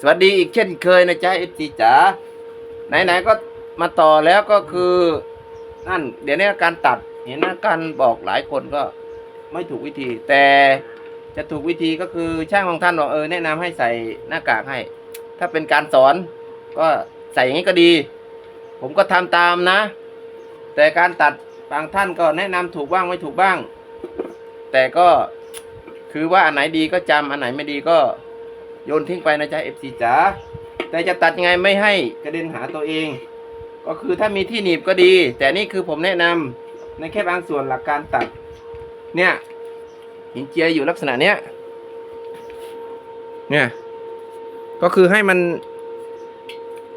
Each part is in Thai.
สวัสดีอีกเช่นเคยนะจ๊ะเอฟซีจ๋าไหนๆก็มาต่อแล้วก็คือนั่นเดี๋ยวนี้การตัดเห็นนะการบอกหลายคนก็ไม่ถูกวิธี แต่จะถูกวิธีก็คือช่างของท่านบอกเออแนะนำให้ใส่หน้ากากให้ ถ้าเป็นการสอนก็ใส่อย่างนี้ก็ดี ผมก็ทำตามนะ แต่การตัดบางท่านก็แนะนำถูกบ้างไม่ถูกบ้าง แต่ก็ คือว่าอันไหนดีก็จำอันไหนไม่ดีก็โยนทิ้งไปนะจ๊ะเอฟซีจ๋าแต่จะตัดยังไงไม่ให้กระเด็นหาตัวเอง ก็คือถ้ามีที่หนีบก็ดี แต่นี่คือผมแนะนำในแค่บางส่วนหลักการตัด เนี่ยหินเจียอยู่ลักษณะเนี้ยเนี่ย ก็คือให้มัน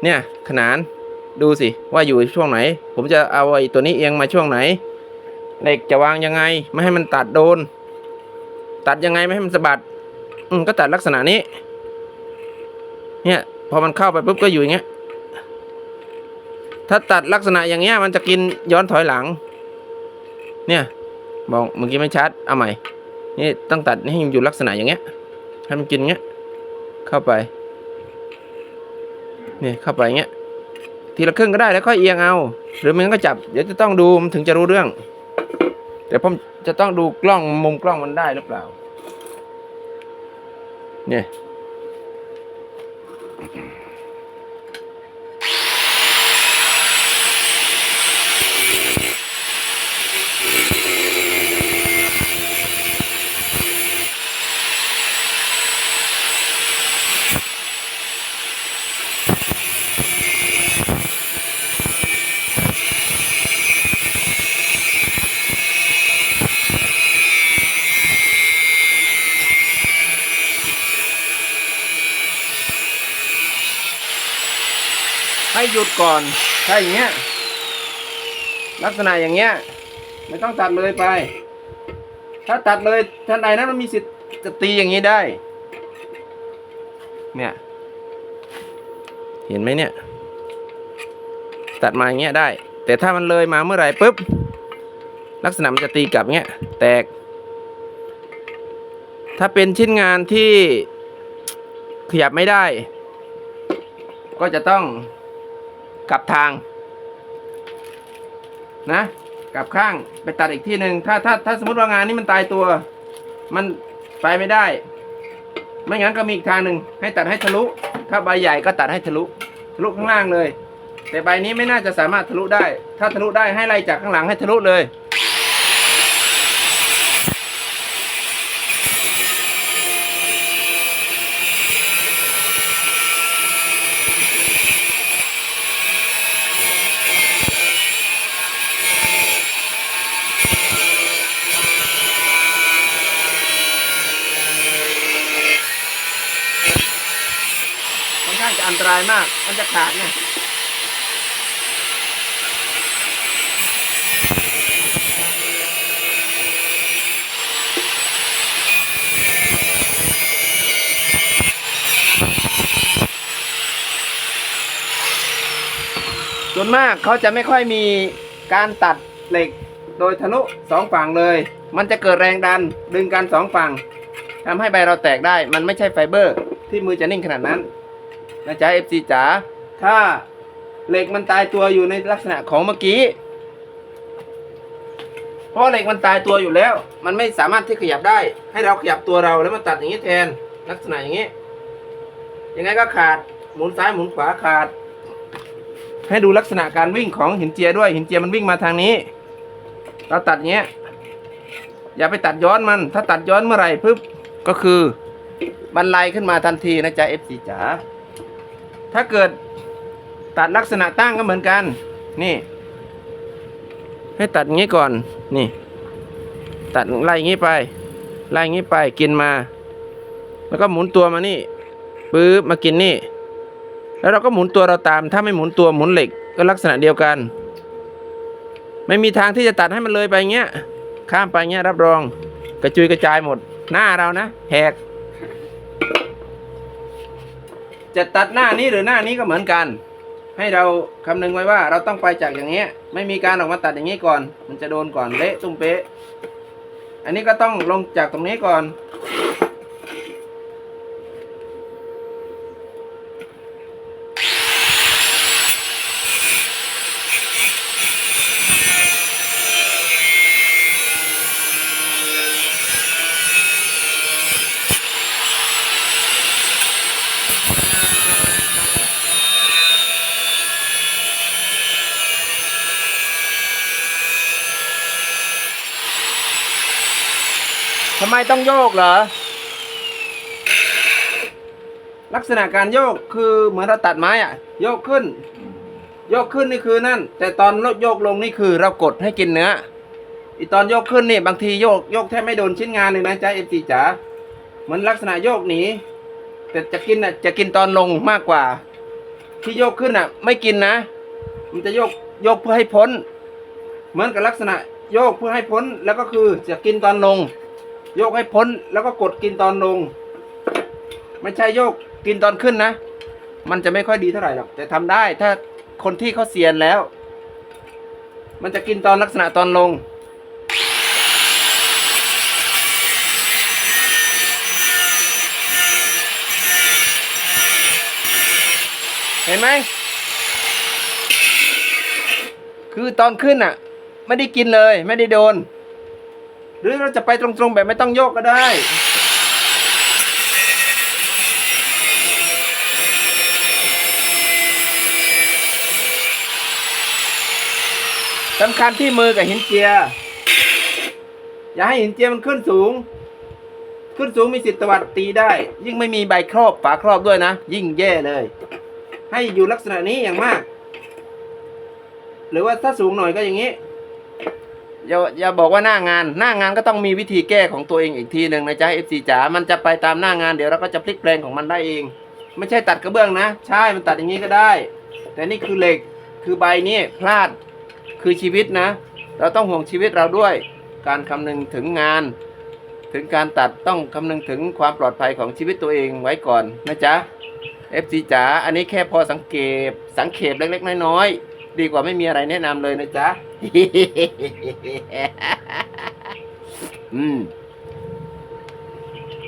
เนี่ย ขนานดูสิ ว่าอยู่ช่วงไหน ผมจะเอาไอ้ตัวนี้เอียงมาช่วงไหนเหล็กจะวางยังไง ไม่ให้มันตัดโดน ตัดยังไงไม่ให้มันสะบัด อืมก็ตัดลักษณะนี้ เนี่ย พอมันเข้าไปปุ๊บก็อยู่อย่างเงี้ย ถ้าตัดลักษณะอย่างเงี้ย มันจะกินย้อนถอยหลัง เนี่ยบอกเมื่อกี้ไม่ชัด เอาใหม่ นี่ต้องตัดให้มันอยู่ลักษณะอย่างเงี้ย ให้มันกินเงี้ย เข้าไป เนี่ยเข้าไปอย่างเงี้ย ทีละครึ่งก็ได้แล้วค่อยเอียงเอา หรือมันก็จับ เดี๋ยวจะต้องดูมันถึงจะรู้เรื่อง แต่ผมจะต้องดูกล้องมุมกล้องมันได้หรือเปล่า เนี่ย ให้หยุดก่อนถ้าอย่างเงี้ย ลักษณะอย่างเงี้ย ไม่ต้องตัดเลยไป ถ้าตัดเลยทันใดนั้นมันมีสิทธิ์จะตีอย่างนี้ได้ เนี่ย เห็นไหมเนี่ย ตัดมาอย่างเงี้ยได้ แต่ถ้ามันเลยมาเมื่อไหร่ปุ๊บ ลักษณะมันจะตีกลับเงี้ย แตก ถ้าเป็นชิ้นงานที่ขยับไม่ได้ ก็จะต้อง กลับทางนะกลับข้างไปตัดอีกที่หนึ่งถ้าถ้าถ้าสมมติว่างานนี้มันตายตัว มันไปไม่ได้ ไม่งั้นก็มีอีกทางหนึ่งให้ตัดให้ทะลุ ถ้าใบใหญ่ก็ตัดให้ทะลุทะลุข้างล่างเลย แต่ใบนี้ไม่น่าจะสามารถทะลุได้ ถ้าทะลุได้ให้ไล่จากข้างหลังให้ทะลุเลย ค่ อันตรายมาก มันจะขาดเนี่ยส่วนมากเขาจะไม่ค่อยมีการตัดเหล็กโดยทะลุสองฝั่งเลย มันจะเกิดแรงดันดึงกันสองฝั่งทำให้ใบเราแตกได้ มันไม่ใช่ไฟเบอร์ ที่มือจะนิ่งขนาดนั้น นะจ๊ะ FC จ๋าถ้าเหล็กมันตายตัวอยู่ในลักษณะของเมื่อกี้ เพราะเหล็กมันตายตัวอยู่แล้ว มันไม่สามารถที่ขยับได้ ให้เราขยับตัวเราแล้วมาตัดอย่างนี้แทนลักษณะอย่างนี้ ยังไงก็ขาดหมุนซ้ายหมุนขวาขาด ให้ดูลักษณะการวิ่งของหินเจียด้วยหินเจียมันวิ่งมาทางนี้ เราตัดเงี้ย อย่าไปตัดย้อนมัน ถ้าตัดย้อนเมื่อไหร่ปุ๊บก็คือบรรลัยขึ้นมาทันทีนะจ๊ะ FC จ๋า ถ้าเกิดตัดลักษณะตั้งก็เหมือนกัน นี่ ให้ตัดงี้ก่อน นี่ ตัดไล่งี้ไป ไล่งี้ไป กินมา แล้วก็หมุนตัวมานี่ปื๊บมากินนี่ แล้วเราก็หมุนตัวเราตาม ถ้าไม่หมุนตัวหมุนเหล็กก็ลักษณะเดียวกัน ไม่มีทางที่จะตัดให้มันเลยไปเงี้ย ข้ามไปเงี้ยรับรอง กระจุยกระจายหมด หน้าเรานะแหก จะตัดหน้านี้หรือหน้านี้ก็เหมือนกัน ให้เราคำนึงไว้ว่าเราต้องไปจากอย่างเงี้ย ไม่มีการออกมาตัดอย่างนี้ก่อน มันจะโดนก่อนเละตุ้มเป๊ะ อันนี้ก็ต้องลงจากตรงนี้ก่อน ทำไมต้องโยกเหรอ ลักษณะการโยกคือเหมือนเราตัดไม้อะโยกขึ้น โยกขึ้นนี่คือนั่น แต่ตอนโยกลงนี่คือเรากดให้กินเนื้ออีตอนโยกขึ้นนี่บางทีโยกโยกแทบไม่โดนชิ้นงานเลยนะจ๊ะเอฟซีจ๋าเหมือนลักษณะโยกหนีแต่จะกินอะจะกินตอนลงมากกว่า ที่โยกขึ้นอะ ไม่กินนะ มันจะโยกโยกเพื่อให้พ้น เหมือนกับลักษณะโยกเพื่อให้พ้นแล้วก็คือจะกินตอนลง โยกให้พ้นแล้วก็กดกินตอนลง ไม่ใช่โยกกินตอนขึ้นนะ มันจะไม่ค่อยดีเท่าไหร่หรอกแต่ทำได้ถ้าคนที่เขาเซียนแล้ว มันจะกินตอนลักษณะตอนลงเห็นไหม คือตอนขึ้นอะ ไม่ได้กินเลย ไม่ได้โดน หรือเราจะไปตรงๆแบบไม่ต้องโยกก็ได้ สำคัญที่มือกับหินเจีย อย่าให้หินเจียมันขึ้นสูง ขึ้นสูงมีสิทธิ์ตวัดตีได้ ยิ่งไม่มีใบครอบฝาครอบด้วยนะ ยิ่งแย่เลย ให้อยู่ลักษณะนี้อย่างมาก หรือว่าถ้าสูงหน่อยก็อย่างนี้ อย่าอย่าบอกว่าหน้างานหน้างานก็ต้องมีวิธีแก้ของตัวเองอีกทีหนึ่งนะจ๊ะ FC จ๋ามันจะไปตามหน้างานเดี๋ยวเราก็จะพลิกแปลงของมันได้เอง ไม่ใช่ตัดกระเบื้องนะ ใช่มันตัดอย่างนี้ก็ได้ แต่นี่คือเหล็กคือใบนี้พลาดคือชีวิตนะ เราต้องห่วงชีวิตเราด้วย การคำนึงถึงงาน ถึงการตัดต้องคำนึงถึงความปลอดภัยของชีวิตตัวเองไว้ก่อนนะจ๊ะ FC จ๋าอันนี้แค่พอสังเกตสังเขปเล็กๆน้อยๆดีกว่าไม่มีอะไรแนะนำเลยนะจ๊ะ อืม